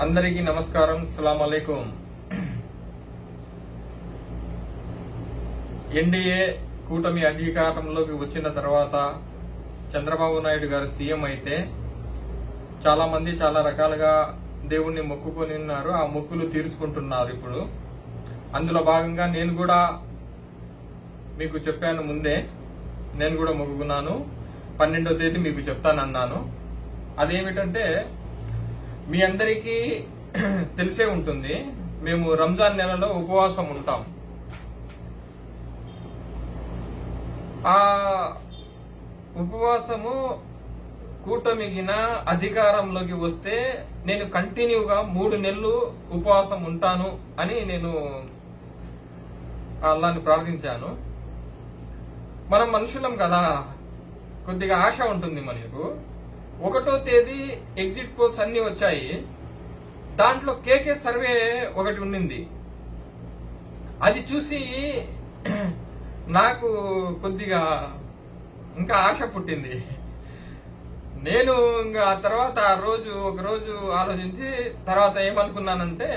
అందరికీ నమస్కారం సలాం అలైకుం. ఎన్డీఏ కూటమి అధికారంలోకి వచ్చిన తర్వాత చంద్రబాబు నాయుడు గారు సీఎం అయితే చాలా మంది చాలా రకాలుగా దేవుణ్ణి మొక్కుకొని ఉన్నారు ఆ మొక్కులు తీర్చుకుంటున్నారు ఇప్పుడు. అందులో భాగంగా నేను కూడా మీకు చెప్పాను ముందే నేను కూడా మొక్కుకున్నాను. పన్నెండో తేదీ మీకు చెప్తానన్నాను. అదేమిటంటే మీ అందరికీ తెలిసే ఉంటుంది మేము రంజాన్ నెలలో ఉపవాసం ఉంటాం. ఆ ఉపవాసము కూటమిగిన అధికారంలోకి వస్తే నేను కంటిన్యూగా మూడు నెలలు ఉపవాసం ఉంటాను అని నేను అల్లాని ప్రార్థించాను. మనం మనుషులం కదా కొద్దిగా ఆశ ఉంటుంది మనకు. ఒకటో తేదీ ఎగ్జిట్ పోల్స్ అన్ని వచ్చాయి. దాంట్లో కేకే సర్వే ఒకటి ఉండింది. అది చూసి నాకు కొద్దిగా ఇంకా ఆశ పుట్టింది. నేను ఇంకా ఆ తర్వాత ఆ రోజు ఒక రోజు ఆలోచించి తర్వాత ఏమనుకున్నానంటే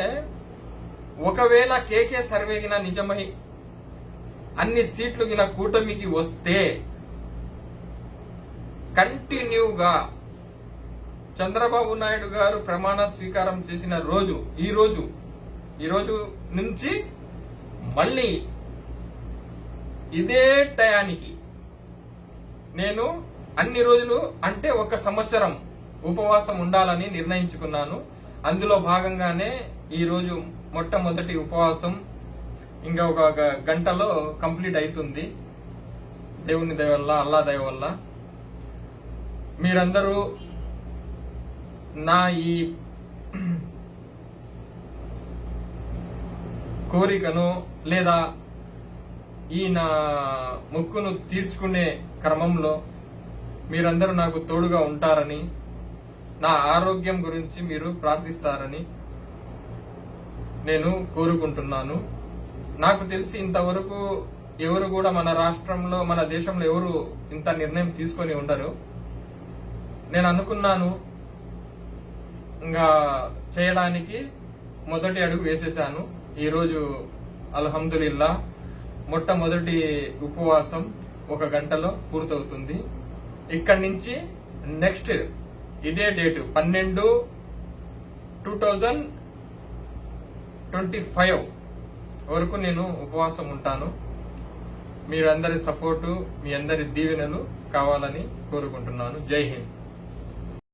ఒకవేళ కేకే సర్వే గిన నిజమై అన్ని సీట్లు గిన కూటమికి వస్తే కంటిన్యూగా చంద్రబాబు నాయుడు గారు ప్రమాణ స్వీకారం చేసిన రోజు ఈ రోజు ఈ రోజు నుంచి మళ్ళీ ఇదే టయానికి నేను అన్ని రోజులు అంటే ఒక సంవత్సరం ఉపవాసం ఉండాలని నిర్ణయించుకున్నాను. అందులో భాగంగానే ఈ రోజు మొట్టమొదటి ఉపవాసం ఇంకా ఒక గ- గంటలో కంప్లీట్ అవుతుంది. దేవుని దయ వల్ల అల్లా దయ వల్ల. మీరందరూ నా ఈ కోరికను లేదా ఈ నా మొక్కును తీర్చుకునే క్రమంలో మీరందరూ నాకు తోడుగా ఉంటారని నా ఆరోగ్యం గురించి మీరు ప్రార్థిస్తారని నేను కోరుకుంటున్నాను. నాకు తెలిసి ఇంతవరకు ఎవరు కూడా మన రాష్ట్రంలో మన దేశంలో ఎవరు ఇంత నిర్ణయం తీసుకొని ఉండరు. నేను అనుకున్నాను చేయడానికి మొదటి అడుగు వేసేసాను. ఈరోజు అల్హమ్దులిల్లా మొట్టమొదటి ఉపవాసం ఒక గంటలో పూర్తవుతుంది. ఇక్కడి నుంచి నెక్స్ట్ ఇదే డేటు పన్నెండు టూ థౌజండ్ ట్వంటీ ఫైవ్ వరకు నేను ఉపవాసం ఉంటాను. మీరందరి సపోర్టు మీ అందరి దీవెనలు కావాలని కోరుకుంటున్నాను. జై హింద్.